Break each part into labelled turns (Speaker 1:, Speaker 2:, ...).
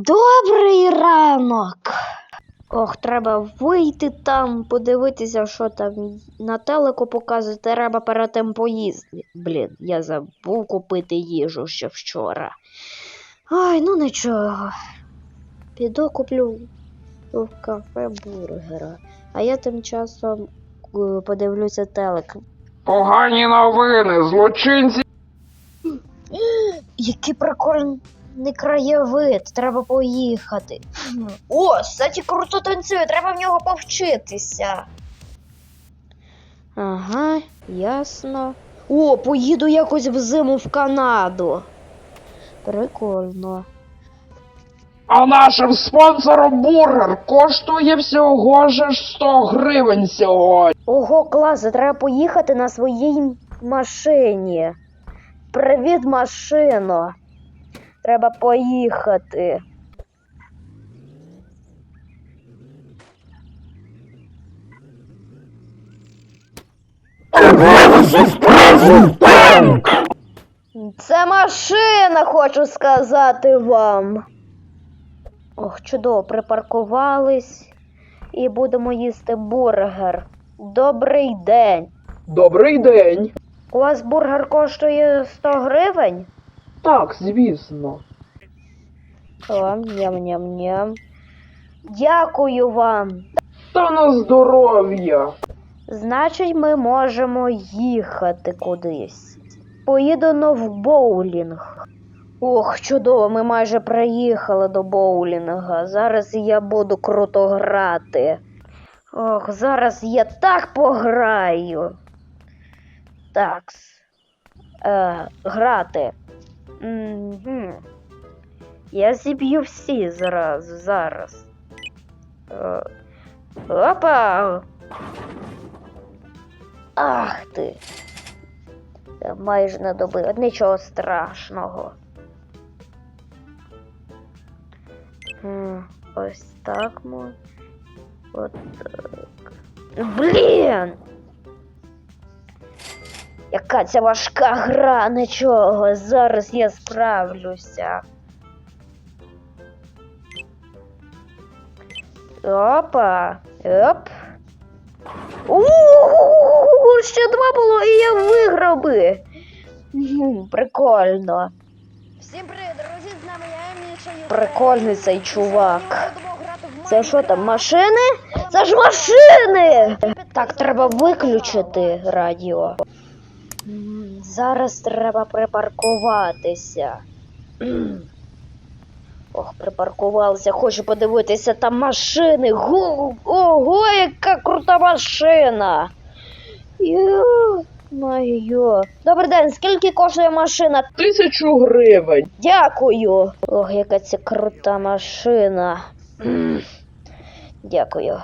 Speaker 1: Добрий ранок. Ох, треба вийти там, подивитися, що там на телеку показують. Треба перед тим поїсти. Блін, я забув купити їжу ще вчора. Ай, ну нічого. Піду куплю в кафе бургера. А я тим часом е, подивлюся телек.
Speaker 2: Погані новини, злочинці.
Speaker 1: Який прикольний краєвид, треба поїхати. О, Саті круто танцює, треба в нього повчитися. Ага, ясно. О, поїду якось взиму в Канаду. Прикольно.
Speaker 2: А нашим спонсором бургер коштує всього ж 100 гривень сьогодні.
Speaker 1: Ого, клас, треба поїхати на своїй машині. Привіт, машино. Треба поїхати. Це машина, хочу сказати вам. Ох, чудово, припаркувались і будемо їсти бургер. Добрий день.
Speaker 2: Добрий день.
Speaker 1: У вас бургер коштує 100 гривень?
Speaker 2: Так, звісно.
Speaker 1: О, ням-ням-ням. Дякую вам.
Speaker 2: Та на здоров'я.
Speaker 1: Значить, ми можемо їхати кудись. Поїдемо в боулінг. Ох, чудово, ми майже приїхали до боулінга. Зараз я буду круто грати. Ох, зараз я так пограю. Такс. Е, грати. Угу. Я зіб'ю всі зразу, зараз. Е, опа! Ах ти. Я майже не добив. Нічого страшного. Ось так мо. От так. Блін! Яка ця важка гра, нічого. Зараз я справлюся. Опа. Оп. У ще два було, і я виграв би. Прикольно.
Speaker 3: Всім привіт, друзі! З нами я Міша
Speaker 1: Прикольний цей чувак. Це що там, машини? Це ж машини! Так, треба виключити радіо. Зараз треба припаркуватися. Ох, припаркувалися, хочу подивитися там машини. Го- Ого, яка крута машина! Йо-моє. Добрий день, скільки коштує машина?
Speaker 2: Тисячу гривень.
Speaker 1: Дякую. Ох, яка це крута машина. Дякую.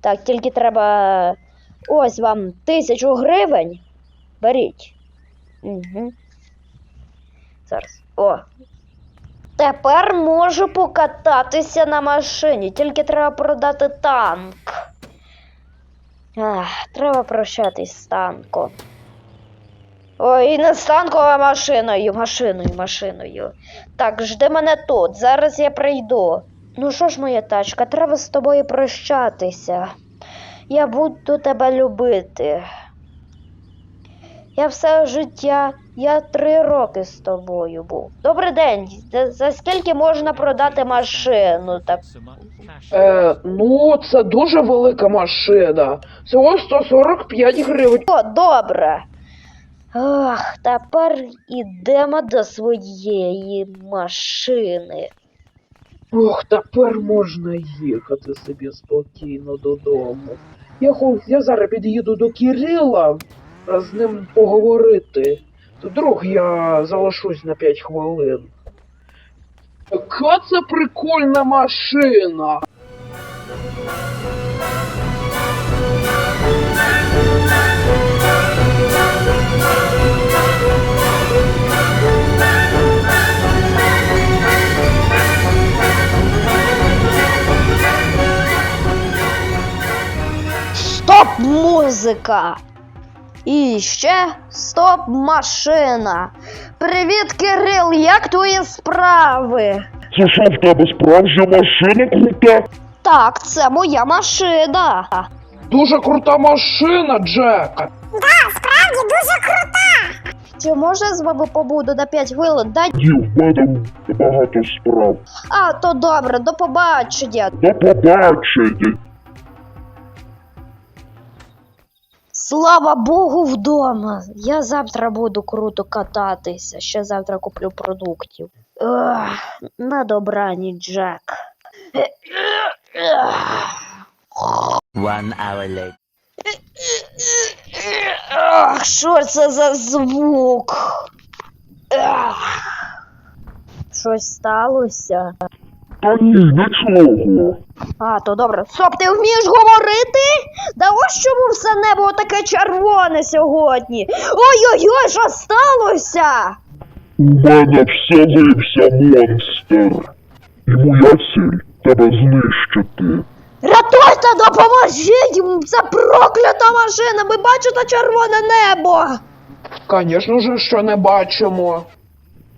Speaker 1: Так, тільки треба. Ось вам тисячу гривень. Беріть. Угу. Зараз. О. Тепер можу покататися на машині, тільки треба продати танк. Ах, треба прощатись з танком. Ой, і не з танкова машиною, машиною, машиною. Так, жди мене тут, зараз я прийду. Ну що ж, моя тачка, треба з тобою прощатися. Я буду тебе любити. Я все життя, я три роки з тобою був. Добрий день. За, за скільки можна продати машину? Так,
Speaker 2: Е, ну, це дуже велика машина. Всього 145 гривень.
Speaker 1: о, добре. Ах, тепер ідемо до своєї машини.
Speaker 2: Ох, тепер можна їхати собі спокійно додому. Я, хо- я зараз під'їду до Кирила, з ним поговорити. Друг я залишусь на 5 хвилин. Яка це прикольна машина!
Speaker 1: Музика! І ще стоп машина. Привіт, Кирил, як твої справи?
Speaker 4: Це що в тебе справжня машина крута?
Speaker 1: Так, це моя машина.
Speaker 2: Дуже крута машина, Джек.
Speaker 1: Чи може з вами побуду на 5 хвилин? Дай...
Speaker 4: Ні, в мене багато справ.
Speaker 1: А, то добре, до побачення.
Speaker 4: До побачення.
Speaker 1: Слава Богу, вдома. Я завтра буду круто кататися. Ще завтра куплю продуктів. На добраніч, Джек.
Speaker 5: One hour later.
Speaker 1: Ах, що це за звук? Ах. Щось сталося.
Speaker 4: Та ні, нічого.
Speaker 1: А, то добре. Стоп, ти вмієш говорити? Да ось чому все небо таке червоне сьогодні. Ой-ой-ой, що сталося?
Speaker 4: У мене вселився монстр. І моя ціль тебе знищити.
Speaker 1: Рятуйте, допоможіть! Це проклята машина! Ви бачите червоне небо!
Speaker 2: Звісно ж, що не бачимо.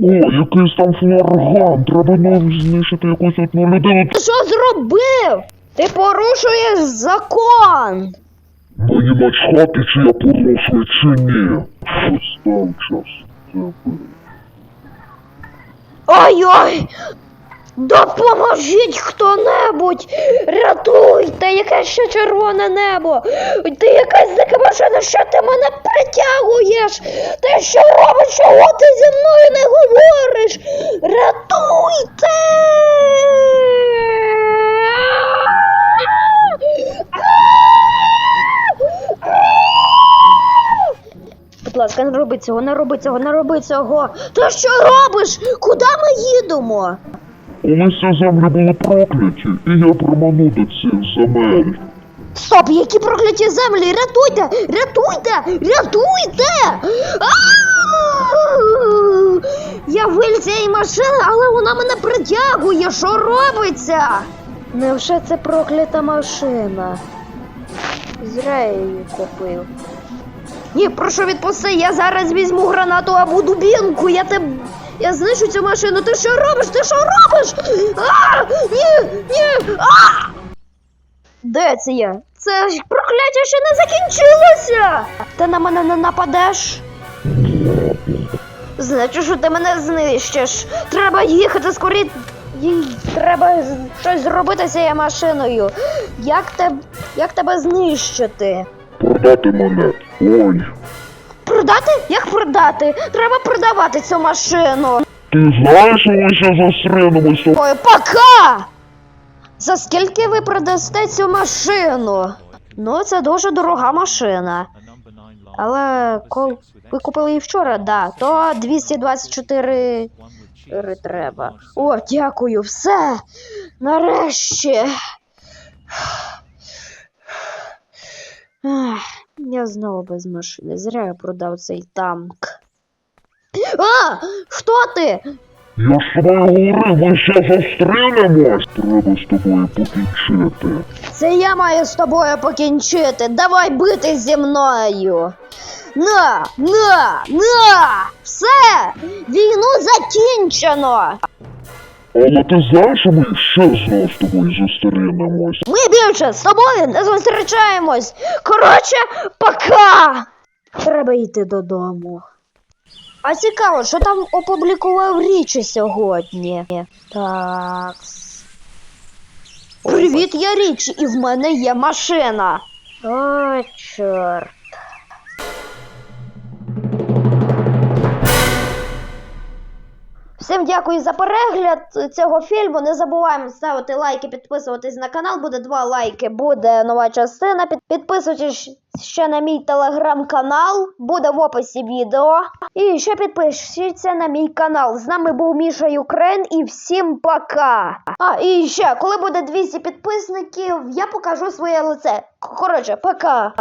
Speaker 4: О, якийсь там флорган. Треба нам знищити якусь одну людину.
Speaker 1: Ти що зробив? Ти порушуєш закон!
Speaker 4: Мені начхати, чи я порушую, чи ні. Що став час тебе.
Speaker 1: Ой-ой! Допоможіть хто-небудь! Рятуйте, яке ще червоне небо! Ти якась дика машина, що ти мене притягуєш? Ти що робиш? Чого ти зі мною не говориш? Рятуйте! Будь ласка, не роби цього, не роби цього, не роби цього. Ти що робиш? Куди ми їдемо?
Speaker 4: Колись землі були прокляті, і я проману до цих земель.
Speaker 1: Стоп, які прокляті землі! Рятуйте! Рятуйте! Рятуйте! Я виліз з машини, але вона мене притягує. Що робиться? Невже це проклята машина? Зря я її купив. Ні, прошу відпусти, я зараз візьму гранату або дубінку, я тебе. Я знищу цю машину. Ти що робиш? Ти що робиш? А! Ні! Ні! А! Де це я? Це ж прокляття ще не закінчилося! Ти на мене не нападеш? Значить, що ти мене знищиш. Треба їхати скорі. Їй треба щось зробити з цією машиною. Як, те... Як тебе знищити?
Speaker 4: Продати мене. Ой.
Speaker 1: Продати? Як продати? Треба продавати цю машину.
Speaker 4: Ти знаєш, що ми ще зустрінемося?
Speaker 1: Ой, пока! За скільки ви продасте цю машину? Ну, це дуже дорога машина. Але кол... ви купили її вчора, да, то 224 треба. О, дякую, все. Нарешті. Ах, Я знову без машини. Зря я продав цей танк. А! Хто ти?
Speaker 4: Я ж тобою говорив, ми ще зустрінемось. Треба з тобою покінчити.
Speaker 1: Це я маю з тобою покінчити. Давай бити зі мною. На, на, на! Все! Війну закінчено!
Speaker 4: Але ти знаєш, що ми ще знову з тобою зустрінемось.
Speaker 1: Ми більше з тобою не зустрічаємось. Коротше, пока! Треба йти додому. А цікаво, що там опублікував річі сьогодні. Так. Привіт, я Річі, і в мене є машина. О, чорт. Всім дякую за перегляд цього фільму. Не забуваємо ставити лайки, підписуватись на канал. Буде два лайки, буде нова частина. Підписуйтесь ще на мій телеграм-канал, буде в описі відео. І ще підпишіться на мій канал. З нами був Міша Юкрейн і всім пока. А, і ще, коли буде 200 підписників, я покажу своє лице. Коротше, пока.